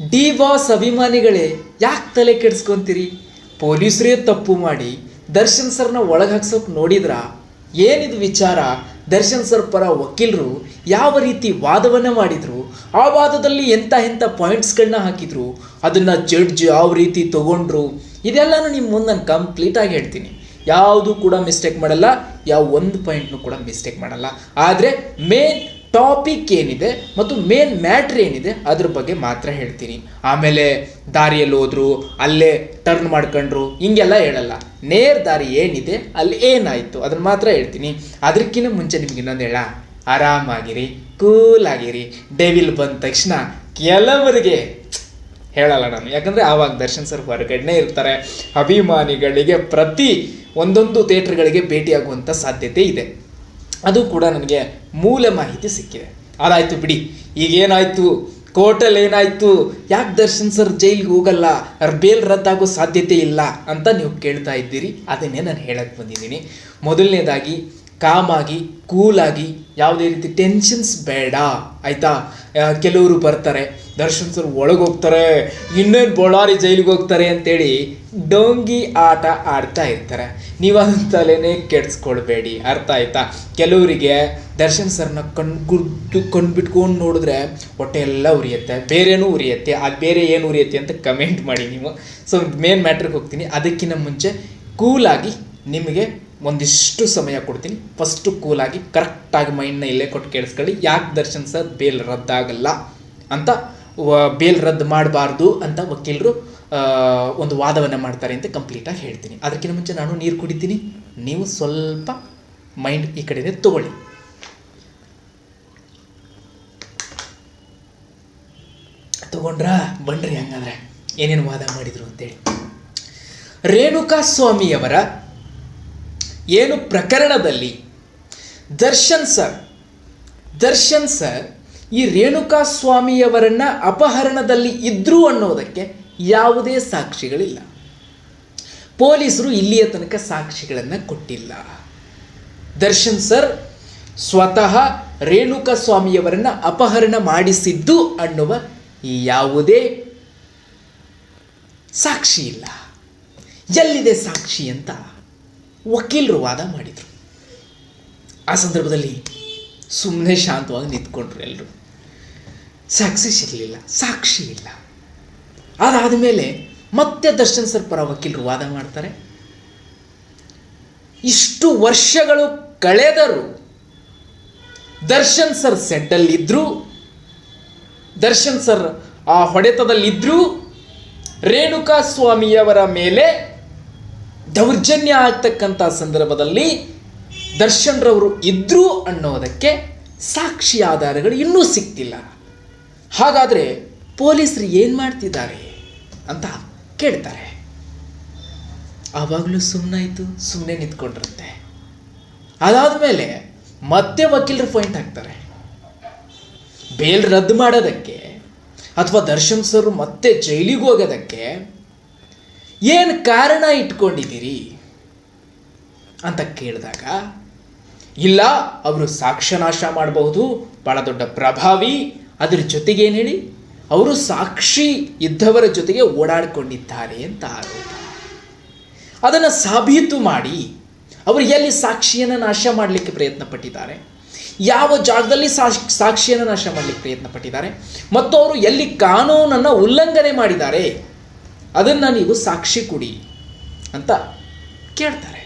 D boss ಅಭಿಮಾನಿಗಳೇ, ಯಾಕೆ ತಲೆ ಕೆಡಿಸ್ಕೊಂತೀರಿ? ಪೊಲೀಸರೇ ತಪ್ಪು ಮಾಡಿ ದರ್ಶನ್ ಸರ್ನ ಒಳಗೆ ಹಾಕ್ಸೋಕೆ ನೋಡಿದ್ರ ಏನಿದು ವಿಚಾರ? ದರ್ಶನ್ ಸರ್ ಪರ ವಕೀಲರು ಯಾವ ರೀತಿ ವಾದವನ್ನು ಮಾಡಿದರು? ಆ ವಾದದಲ್ಲಿ ಎಂಥ ಎಂಥ ಪಾಯಿಂಟ್ಸ್ಗಳನ್ನ ಹಾಕಿದ್ರು? ಅದನ್ನು ಜಡ್ಜ್ ಯಾವ ರೀತಿ ತಗೊಂಡ್ರು? ಇದೆಲ್ಲನೂ ನಿಮ್ಮ ಮುಂದೆ ನಾನು ಕಂಪ್ಲೀಟಾಗಿ ಹೇಳ್ತೀನಿ. ಯಾವುದು ಕೂಡ ಮಿಸ್ಟೇಕ್ ಮಾಡಲ್ಲ, ಯಾವ ಒಂದು ಪಾಯಿಂಟ್ನು ಕೂಡ ಮಿಸ್ಟೇಕ್ ಮಾಡಲ್ಲ. ಆದರೆ ಮೇನ್ ಟಾಪಿಕ್ ಏನಿದೆ ಮತ್ತು ಮೇನ್ ಮ್ಯಾಟ್ರ್ ಏನಿದೆ, ಅದ್ರ ಬಗ್ಗೆ ಮಾತ್ರ ಹೇಳ್ತೀನಿ. ಆಮೇಲೆ ದಾರಿಯಲ್ಲಿ ಹೋದ್ರು, ಅಲ್ಲೇ ಟರ್ನ್ ಮಾಡ್ಕೊಂಡ್ರು, ಹಿಂಗೆಲ್ಲ ಹೇಳಲ್ಲ. ನೇರ್ ದಾರಿ ಏನಿದೆ, ಅಲ್ಲಿ ಏನಾಯಿತು, ಅದನ್ನ ಮಾತ್ರ ಹೇಳ್ತೀನಿ. ಅದಕ್ಕಿಂತ ಮುಂಚೆ ನಿಮ್ಗೆ ಇನ್ನೊಂದು ಹೇಳ. ಆರಾಮಾಗಿರಿ ಕೂಲ್ ಆಗಿರಿ. ಡೆವಿಲ್ ಬಂದ ತಕ್ಷಣ ಕೆಲವರಿಗೆ ಹೇಳಲ್ಲ ನಾನು. ಯಾಕಂದರೆ ಆವಾಗ ದರ್ಶನ್ ಸರ್ ಹೊರಗಡೆ ಇರ್ತಾರೆ. ಅಭಿಮಾನಿಗಳಿಗೆ ಪ್ರತಿ ಒಂದೊಂದು ಥಿಯೇಟ್ರ್ಗಳಿಗೆ ಭೇಟಿಯಾಗುವಂಥ ಸಾಧ್ಯತೆ ಇದೆ. ಅದು ಕೂಡ ನನಗೆ ಮೂಲ ಮಾಹಿತಿ ಸಿಕ್ಕಿದೆ. ಅದಾಯ್ತು ಬಿಡಿ. ಈಗೇನಾಯ್ತು? ಕೋರ್ಟಲ್ಲಿ ಏನಾಯ್ತು? ಯಾಕೆ ದರ್ಶನ್ ಸರ್ ಜೈಲಿಗೆ ಹೋಗಲ್ಲ? ಅವ್ರ ಬೇಲ್ ರದ್ದಾಗೋ ಸಾಧ್ಯತೆ ಇಲ್ಲ ಅಂತ ನೀವು ಕೇಳ್ತಾ ಇದ್ದೀರಿ. ಅದನ್ನೇ ನಾನು ಹೇಳಕ್ಕೆ ಬಂದಿದ್ದೀನಿ. ಮೊದಲನೇದಾಗಿ, ಕಾಮಾಗಿ, ಕೂಲಾಗಿ ಯಾವುದೇ ರೀತಿ ಟೆನ್ಷನ್ಸ್ ಬೇಡ. ಆಯಿತಾ? ಕೆಲವರು ಬರ್ತಾರೆ. ದರ್ಶನ್ ಸರ್ ಒಳಗೆ ಹೋಗ್ತಾರೆ ಇನ್ನೇನು ಬಳ್ಳಾರಿ ಜೈಲಿಗೆ ಹೋಗ್ತಾರೆ ಅಂತೇಳಿ ಡೋಂಗಿ ಆಟ ಆಡ್ತಾ ಇರ್ತಾರೆ. ನೀವು ಅದನ್ನ ತಲೆನೇ ಕೆಡಿಸ್ಕೊಳ್ಬೇಡಿ, ಅರ್ಥ ಆಯ್ತಾ? ಕೆಲವರಿಗೆ ದರ್ಶನ್ ಸರ್ನ ಕಣ್ ಕಣ್ಬಿಟ್ಕೊಂಡು ಕಣ್ ಬಿಟ್ಕೊಂಡು ನೋಡಿದ್ರೆ ಹೊಟ್ಟೆ ಎಲ್ಲ ಉರಿಯುತ್ತೆ, ಬೇರೆನೂ ಉರಿಯುತ್ತೆ, ಅದು ಬೇರೆ ಏನು ಉರಿಯುತ್ತೆ ಅಂತ ಕಮೆಂಟ್ ಮಾಡಿ ನೀವು. ಸೊ ಮೇನ್ ಮ್ಯಾಟ್ರಿಗೆ ಹೋಗ್ತೀನಿ. ಅದಕ್ಕಿಂತ ಮುಂಚೆ ಕೂಲಾಗಿ ನಿಮಗೆ ಒಂದಿಷ್ಟು ಸಮಯ ಕೊಡ್ತೀನಿ. ಫಸ್ಟು ಕೂಲಾಗಿ ಕರೆಕ್ಟಾಗಿ ಮೈಂಡ್ನ ಇಲ್ಲೇ ಕೊಟ್ಟು ಕೇಳಿಸ್ಕೊಳ್ಳಿ. ಯಾಕೆ ದರ್ಶನ್ ಸರ್ ಬೇಲ್ ರದ್ದಾಗಲ್ಲ ಅಂತ ಬೇಲ್ ರದ್ದು ಮಾಡಬಾರ್ದು ಅಂತ ವಕೀಲರು ಒಂದು ವಾದವನ್ನು ಮಾಡ್ತಾರೆ ಅಂತ ಕಂಪ್ಲೀಟಾಗಿ ಹೇಳ್ತೀನಿ. ಅದಕ್ಕಿಂತ ಮುಂಚೆ ನಾನು ನೀರು ಕುಡಿತೀನಿ. ನೀವು ಸ್ವಲ್ಪ ಮೈಂಡ್ ಈ ಕಡೆನೇ ತಗೊಳ್ಳಿ. ತಗೊಂಡ್ರಾ ಬನ್ರಿ ಹಂಗಾದ್ರೆ. ಏನೇನು ವಾದ ಮಾಡಿದ್ರು ಅಂತೇಳಿ. ರೇಣುಕಾ ಸ್ವಾಮಿಯವರ ಏನು ಪ್ರಕರಣದಲ್ಲಿ ದರ್ಶನ್ ಸರ್ ದರ್ಶನ್ ಸರ್ ಈ ರೇಣುಕಾ ಸ್ವಾಮಿಯವರನ್ನ ಅಪಹರಣದಲ್ಲಿ ಇದ್ರು ಅನ್ನೋದಕ್ಕೆ ಯಾವುದೇ ಸಾಕ್ಷಿಗಳಿಲ್ಲ. ಪೊಲೀಸರು ಇಲ್ಲಿಯ ತನಕ ಸಾಕ್ಷಿಗಳನ್ನು ಕೊಟ್ಟಿಲ್ಲ. ದರ್ಶನ್ ಸರ್, ಸ್ವತಃ ರೇಣುಕಾ ಸ್ವಾಮಿಯವರನ್ನು ಅಪಹರಣ ಮಾಡಿಸಿದ್ದು ಅನ್ನುವ ಯಾವುದೇ ಸಾಕ್ಷಿ ಇಲ್ಲ. ಎಲ್ಲಿದೆ ಸಾಕ್ಷಿ ಅಂತ ವಕೀಲರು ವಾದ ಮಾಡಿದರು. ಆ ಸಂದರ್ಭದಲ್ಲಿ ಸುಮ್ಮನೆ ಶಾಂತವಾಗಿ ನಿಂತ್ಕೊಂಡ್ರು ಎಲ್ಲರೂ ಸಾಕ್ಷಿ ಸಿಗಲಿಲ್ಲ, ಸಾಕ್ಷಿ ಇಲ್ಲ. ಅದಾದ ಮೇಲೆ ಮತ್ತೆ ದರ್ಶನ್ ಸರ್ ಪರ ವಕೀಲರು ವಾದ ಮಾಡ್ತಾರೆ. ಇಷ್ಟು ವರ್ಷಗಳು ಕಳೆದರೂ ದರ್ಶನ್ ಸರ್ ಸೆಡ್ಡಲ್ಲಿದ್ದರು ದರ್ಶನ್ ಸರ್ ಆ ಹೊಡೆತದಲ್ಲಿದ್ದರೂ ರೇಣುಕಾ ಸ್ವಾಮಿಯವರ ಮೇಲೆ ದೌರ್ಜನ್ಯ ಆಗ್ತಕ್ಕಂಥ ಸಂದರ್ಭದಲ್ಲಿ ದರ್ಶನ್ರವರು ಇದ್ದರು ಅನ್ನೋದಕ್ಕೆ ಸಾಕ್ಷಿ ಆಧಾರಗಳು ಇನ್ನೂ ಸಿಕ್ತಿಲ್ಲ ಹಾಗಾದರೆ ಪೊಲೀಸರು ಏನು ಮಾಡ್ತಿದ್ದಾರೆ ಅಂತ ಕೇಳ್ತಾರೆ. ಆವಾಗಲೂ ಸುಮ್ಮನಾಯಿತು ಸುಮ್ಮನೆ ನಿಂತ್ಕೊಂಡಿರುತ್ತೆ. ಅದಾದ ಮೇಲೆ ಮತ್ತೆ ವಕೀಲರು ಪಾಯಿಂಟ್ ಹಾಕ್ತಾರೆ. ಬೇಲ್ ರದ್ದು ಮಾಡೋದಕ್ಕೆ ಅಥವಾ ದರ್ಶನ್ ಸರ್ ಮತ್ತೆ ಜೈಲಿಗೆ ಹೋಗೋದಕ್ಕೆ ಏನು ಕಾರಣ ಇಟ್ಕೊಂಡಿದ್ದೀರಿ ಅಂತ ಕೇಳಿದಾಗ, ಇಲ್ಲ, ಅವರು ಸಾಕ್ಷ್ಯನಾಶ ಮಾಡಬಹುದು ಭಾಳ ದೊಡ್ಡ ಪ್ರಭಾವಿ ಅದ್ರ ಜೊತೆಗೆ ಏನು ಹೇಳಿ? ಅವರು ಸಾಕ್ಷಿ ಇದ್ದವರ ಜೊತೆಗೆ ಓಡಾಡಿಕೊಂಡಿದ್ದಾರೆ ಅಂತ ಆರೋಪ. ಅದನ್ನು ಸಾಬೀತು ಮಾಡಿ ಅವರು ಎಲ್ಲಿ ಸಾಕ್ಷಿಯನ್ನು ನಾಶ ಮಾಡಲಿಕ್ಕೆ ಪ್ರಯತ್ನ ಪಟ್ಟಿದ್ದಾರೆ ಯಾವ ಜಾಗದಲ್ಲಿ ಸಾಕ್ಷಿ, ಸಾಕ್ಷಿಯನ್ನು ನಾಶ ಮಾಡಲಿಕ್ಕೆ ಪ್ರಯತ್ನ ಪಟ್ಟಿದ್ದಾರೆ ಮತ್ತು ಅವರು ಎಲ್ಲಿ ಕಾನೂನನ್ನು ಉಲ್ಲಂಘನೆ ಮಾಡಿದ್ದಾರೆ? ಅದನ್ನು ನೀವು ಸಾಕ್ಷಿ ಕೊಡಿ ಅಂತ ಕೇಳ್ತಾರೆ.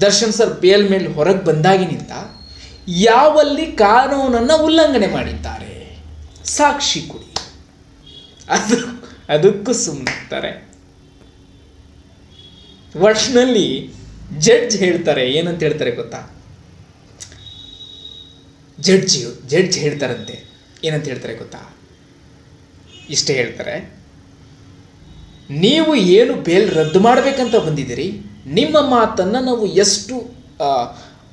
ದರ್ಶನ್ ಸರ್ ಬೇಲ್ ಮೇಲೆ ಹೊರಗೆ ಬಂದಾಗಿನಿಂದ ಯಾವಲ್ಲಿ ಕಾನೂನನ್ನು ಉಲ್ಲಂಘನೆ ಮಾಡಿದ್ದಾರೆ? ಸಾಕ್ಷಿ ಕೊಡಿ. ಅದು, ಅದಕ್ಕೂ ಸುಮ್ಮನೆ ವರ್ಷನಲ್ಲಿ ಜಡ್ಜ್ ಹೇಳ್ತಾರೆ, ಏನಂತ ಹೇಳ್ತಾರೆ ಗೊತ್ತಾ? ಜಡ್ಜ್ ಜಡ್ಜ್ ಹೇಳ್ತಾರಂತೆ. ಏನಂತ ಹೇಳ್ತಾರೆ ಗೊತ್ತಾ? ಇಷ್ಟೇ ಹೇಳ್ತಾರೆ. ನೀವು ಏನು ಬೇಲ್ ರದ್ದು ಮಾಡಬೇಕಂತ ಬಂದಿದ್ದೀರಿ, ನಿಮ್ಮ ಮಾತನ್ನು ನಾವು ಎಷ್ಟು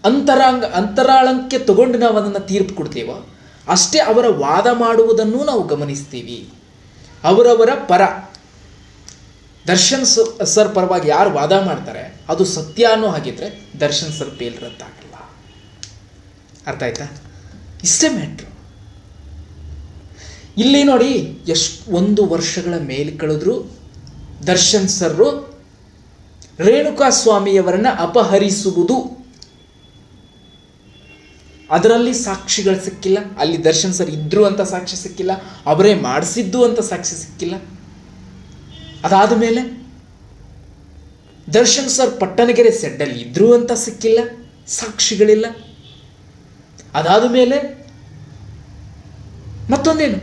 ಅಂತರಾಂಗ ಅಂತರಾಳಂಕ್ಕೆ ತಗೊಂಡು ನಾವು ಅದನ್ನು ತೀರ್ಪು ಕೊಡ್ತೀವೋ ಅಷ್ಟೇ ಅವರ ವಾದ ಮಾಡುವುದನ್ನು ನಾವು ಗಮನಿಸ್ತೀವಿ. ಅವರವರ ಪರ, ದರ್ಶನ್ ಸರ್ ಪರವಾಗಿ ಯಾರು ವಾದ ಮಾಡ್ತಾರೆ, ಅದು ಸತ್ಯ ಅನ್ನೋ ಹಾಗಿದ್ರೆ ದರ್ಶನ್ ಸರ್ ಬೇಲ್ ರದ್ದಾಗಲ್ಲ. ಅರ್ಥ ಆಯ್ತಾ? ಇಷ್ಟೇ ಮ್ಯಾಟ್ರು. ಇಲ್ಲಿ ನೋಡಿ, ಎಷ್ಟು, ಒಂದು ವರ್ಷಗಳ ಮೇಲೆ ಕಳೆದ್ರು ದರ್ಶನ್ ಸರ್ರು ರೇಣುಕಾ ಸ್ವಾಮಿಯವರನ್ನ ಅಪಹರಿಸುವುದು ಅದರಲ್ಲಿ ಸಾಕ್ಷಿಗಳು ಸಿಕ್ಕಿಲ್ಲ, ಅಲ್ಲಿ ದರ್ಶನ್ ಸರ್ ಇದ್ರು ಅಂತ ಸಾಕ್ಷಿ ಸಿಕ್ಕಿಲ್ಲ, ಅವರೇ ಮಾಡಿಸಿದ್ದು ಅಂತ ಸಾಕ್ಷಿ ಸಿಕ್ಕಿಲ್ಲ. ಅದಾದ ಮೇಲೆ ದರ್ಶನ್ ಸರ್ ಪಟ್ಟಣಗೆರೆ ಸೆಡ್ಡಲ್ಲಿ ಇದ್ರು ಅಂತ ಸಿಕ್ಕಿಲ್ಲ, ಸಾಕ್ಷಿಗಳಿಲ್ಲ. ಅದಾದ ಮೇಲೆ ಮತ್ತೊಂದೇನು?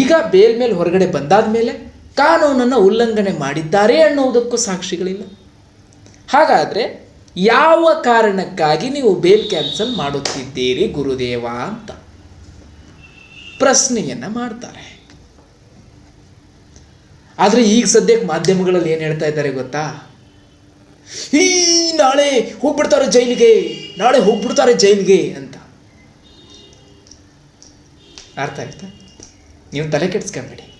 ಈಗ ಬೇಲ್ ಮೇಲೆ ಹೊರಗಡೆ ಬಂದಾದ ಮೇಲೆ ಕಾನೂನನ್ನು ಉಲ್ಲಂಘನೆ ಮಾಡಿದ್ದಾರೆ ಅನ್ನೋದಕ್ಕೂ ಸಾಕ್ಷಿಗಳಿಲ್ಲ. ಹಾಗಾದರೆ ಯಾವ ಕಾರಣಕ್ಕಾಗಿ ನೀವು ಬೇಲ್ ಕ್ಯಾನ್ಸಲ್ ಮಾಡುತ್ತಿದ್ದೀರಿ ಗುರುದೇವ ಅಂತ? ಪ್ರಶ್ನೆಯನ್ನ ಮಾಡ್ತಾರೆ. ಆದರೆ ಈಗ ಸದ್ಯಕ್ಕೆ ಮಾಧ್ಯಮಗಳಲ್ಲಿ ಏನು ಹೇಳ್ತಾ ಇದ್ದಾರೆ ಗೊತ್ತಾ? ಈ ನಾಳೆ ಹೋಗ್ಬಿಡ್ತಾರೆ ಜೈಲಿಗೆ, ನಾಳೆ ಹೋಗ್ಬಿಡ್ತಾರೆ ಜೈಲಿಗೆ ಅಂತ. ಅರ್ಥ ಆಯ್ತಾ? ನೀವು ತಲೆ ಕೆಡ್ಸ್ಕೊಂಬೇಡಿ.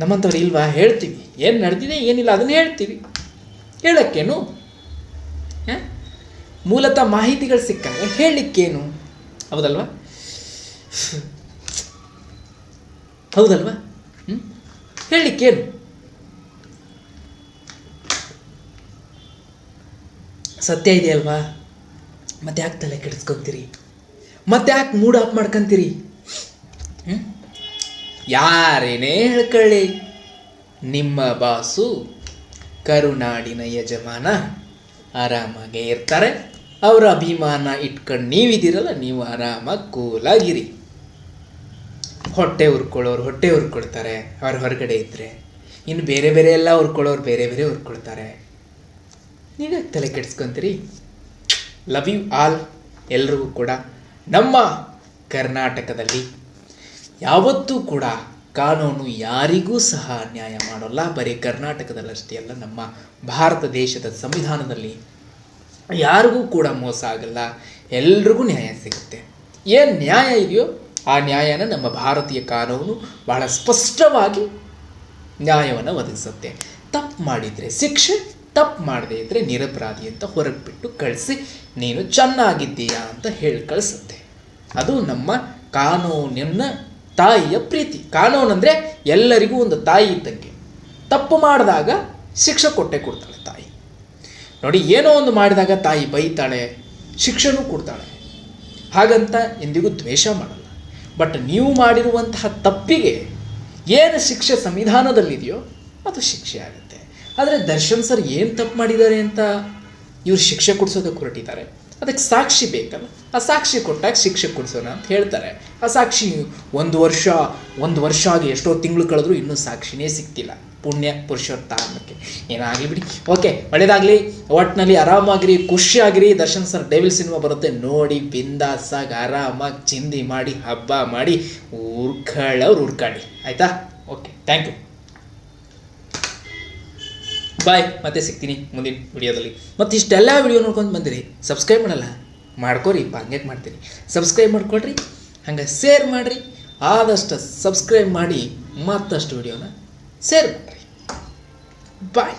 ನಮ್ಮಂಥವ್ರು ಇಲ್ವಾ? ಹೇಳ್ತೀವಿ. ಏನು ನಡೆದಿದೆ, ಏನಿಲ್ಲ, ಅದನ್ನ ಹೇಳ್ತೀವಿ. ಹೇಳಕ್ಕೇನು? ಮೂಲತಃ ಮಾಹಿತಿಗಳು ಸಿಕ್ಕಾಗ ಹೇಳಲಿಕ್ಕೇನು? ಹೌದಲ್ವ? ಹೌದಲ್ವ? ಹ್ಞೂ ಹೇಳಲಿಕ್ಕೇನು? ಸತ್ಯ ಇದೆಯಲ್ವಾ? ಮತ್ತೆ ಯಾಕೆ ತಲೆ ಕೆಡಿಸ್ಕೊತೀರಿ? ಮತ್ತೆ ಯಾಕೆ ಮೂಡ್ ಆಫ್ ಮಾಡ್ಕೊಂತೀರಿ? ಹ್ಞೂ ಯಾರೇನೇ ಹೇಳ್ಕೊಳ್ಳಿ, ನಿಮ್ಮ ಬಾಸು ಕರುನಾಡಿನ ಯಜಮಾನ. ಆರಾಮಾಗೇ ಇರ್ತಾರೆ. ಅವರ ಅಭಿಮಾನ ಇಟ್ಕೊಂಡು ನೀವಿದ್ದೀರಲ್ಲ ನೀವು ಆರಾಮಾಗಿ ಕೂಲಾಗಿರಿ. ಹೊಟ್ಟೆ ಉರ್ಕೊಳ್ಳೋರು ಹೊಟ್ಟೆ ಉರ್ಕೊಳ್ತಾರೆ, ಅವ್ರ ಹೊರಗಡೆ ಇದ್ದರೆ ಇನ್ನು ಬೇರೆ ಬೇರೆ ಎಲ್ಲ ಉರ್ಕೊಳ್ಳೋರು ಬೇರೆ ಬೇರೆ ಉರ್ಕೊಳ್ತಾರೆ. ನೀವೇ ತಲೆ ಕೆಡಿಸ್ಕೊಂತೀರಿ? ಲವ್ ಯು ಆಲ್ ಎಲ್ರಿಗೂ ಕೂಡ ನಮ್ಮ ಕರ್ನಾಟಕದಲ್ಲಿ ಯಾವತ್ತೂ ಕೂಡ ಕಾನೂನು ಯಾರಿಗೂ ಸಹ ಅನ್ಯಾಯ ಮಾಡೋಲ್ಲ. ಬರೀ ಕರ್ನಾಟಕದಲ್ಲಷ್ಟೇ ಅಲ್ಲ, ನಮ್ಮ ಭಾರತ ದೇಶದ ಸಂವಿಧಾನದಲ್ಲಿ ಯಾರಿಗೂ ಕೂಡ ಮೋಸ ಆಗಲ್ಲ. ಎಲ್ರಿಗೂ ನ್ಯಾಯ ಸಿಗುತ್ತೆ. ಏನು ನ್ಯಾಯ ಇದೆಯೋ ಆ ನ್ಯಾಯನ ನಮ್ಮ ಭಾರತೀಯ ಕಾನೂನು ಬಹಳ ಸ್ಪಷ್ಟವಾಗಿ ನ್ಯಾಯವನ್ನು ಒದಗಿಸುತ್ತೆ. ತಪ್ಪು ಮಾಡಿದರೆ ಶಿಕ್ಷೆ, ತಪ್ಪು ಮಾಡದೇ ಇದ್ದರೆ ನಿರಪರಾಧಿ ಅಂತ ಹೊರಗೆ ಬಿಟ್ಟು ಕಳಿಸಿ, ನೀನು ಚೆನ್ನಾಗಿದ್ದೀಯಾ ಅಂತ ಹೇಳಿ ಕಳಿಸುತ್ತೆ. ಅದು ನಮ್ಮ ಕಾನೂನಿನ ತಾಯಿಯ ಪ್ರೀತಿ. ಕಾನೂನು ಅಂದರೆ ಎಲ್ಲರಿಗೂ ಒಂದು ತಾಯಿ ಇದ್ದಂಗೆ. ತಪ್ಪು ಮಾಡಿದಾಗ ಶಿಕ್ಷೆ ಕೊಟ್ಟೆ ಕೊಡ್ತಾಳೆ ತಾಯಿ. ನೋಡಿ, ಏನೋ ಒಂದು ಮಾಡಿದಾಗ ತಾಯಿ ಬೈತಾಳೆ, ಶಿಕ್ಷೆನೂ ಕೊಡ್ತಾಳೆ. ಹಾಗಂತ ಎಂದಿಗೂ ದ್ವೇಷ ಮಾಡಲ್ಲ. ಬಟ್ ನೀವು ಮಾಡಿರುವಂತಹ ತಪ್ಪಿಗೆ ಏನು ಶಿಕ್ಷೆ ಸಂವಿಧಾನದಲ್ಲಿದೆಯೋ ಅದು ಶಿಕ್ಷೆ ಆಗುತ್ತೆ. ಆದರೆ ದರ್ಶನ್ ಸರ್ ಏನು ತಪ್ಪು ಮಾಡಿದ್ದಾರೆ ಅಂತ? ಇವರು ಶಿಕ್ಷೆ ಕೊಡಿಸೋದಕ್ಕೆ ಹೊರಟಿದ್ದಾರೆ. ಅದಕ್ಕೆ ಸಾಕ್ಷಿ ಬೇಕಲ್ಲ. ಆ ಸಾಕ್ಷಿ ಕೊಟ್ಟಾಗ ಶಿಕ್ಷೆ ಕೊಡಿಸೋಣ ಅಂತ ಹೇಳ್ತಾರೆ. ಆ ಸಾಕ್ಷಿ ಒಂದು ವರ್ಷ ಒಂದು ವರ್ಷ ಆಗಿ ಎಷ್ಟೋ ತಿಂಗಳು ಕಳೆದ್ರೂ ಇನ್ನೂ ಸಾಕ್ಷಿನೇ ಸಿಗ್ತಿಲ್ಲ ಪುಣ್ಯ ಪುರುಷೋತ್ತಮಕ್ಕೆ. ಏನಾಗಲಿ ಬಿಡಿ. ಓಕೆ ಒಳ್ಳೇದಾಗಲಿ. ಒಟ್ಟಿನಲ್ಲಿ ಆರಾಮಾಗಿರಿ, ಖುಷಿಯಾಗಿರಿ. ದರ್ಶನ್ ಸರ್ ಡೇವಿಲ್ ಸಿನಿಮಾ ಬರುತ್ತೆ. ನೋಡಿ, ಬಿಂದಾಸಾಗಿ ಆರಾಮಾಗಿ ಚಿಂದಿ ಮಾಡಿ, ಹಬ್ಬ ಮಾಡಿ ಉರ್ಕಳವ್ರು ಊರ್ಕಾಡಿ. ಆಯಿತಾ? ಓಕೆ ಥ್ಯಾಂಕ್ ಯು ಬಾಯ್ ಮತ್ತೆ ಸಿಗ್ತೀನಿ ಮುಂದಿನ ವಿಡಿಯೋದಲ್ಲಿ. ಮತ್ತು ಇಷ್ಟೆಲ್ಲ ವಿಡಿಯೋ ನೋಡ್ಕೊಂಡು ಬಂದಿರಿ ಸಬ್ಸ್ಕ್ರೈಬ್ ಮಾಡಲ್ಲ? ಮಾಡ್ಕೋರಿ ಹಂಗೆ ಮಾಡ್ತೀನಿ ಸಬ್ಸ್ಕ್ರೈಬ್ ಮಾಡ್ಕೊಳ್ರಿ. ಹಂಗೆ ಶೇರ್ ಮಾಡಿರಿ ಆದಷ್ಟು ಸಬ್ಸ್ಕ್ರೈಬ್ ಮಾಡಿ ಮತ್ತಷ್ಟು ವಿಡಿಯೋನ ಶೇರ್ ಮಾಡಿರಿ. ಬಾಯ್